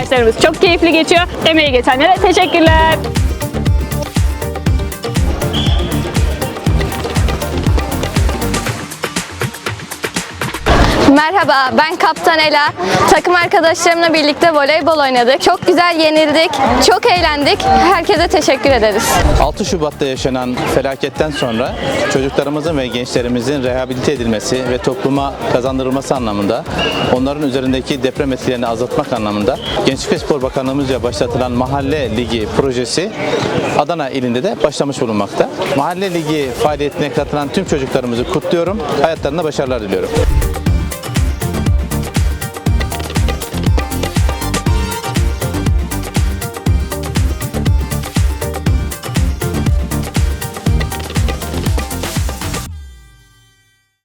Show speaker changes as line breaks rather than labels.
maçlarımız çok keyifli geçiyor. Emeği geçenlere teşekkürler.
Merhaba, ben Kaptan Ela. Takım arkadaşlarımla birlikte voleybol oynadık. Çok güzel yenildik, çok eğlendik. Herkese teşekkür ederiz.
6 Şubat'ta yaşanan felaketten sonra çocuklarımızın ve gençlerimizin rehabilite edilmesi ve topluma kazandırılması anlamında onların üzerindeki deprem etkilerini azaltmak anlamında Gençlik ve Spor Bakanlığımızca başlatılan Mahalle Ligi projesi Adana ilinde de başlamış bulunmakta. Mahalle Ligi faaliyetine katılan tüm çocuklarımızı kutluyorum. Hayatlarında başarılar diliyorum.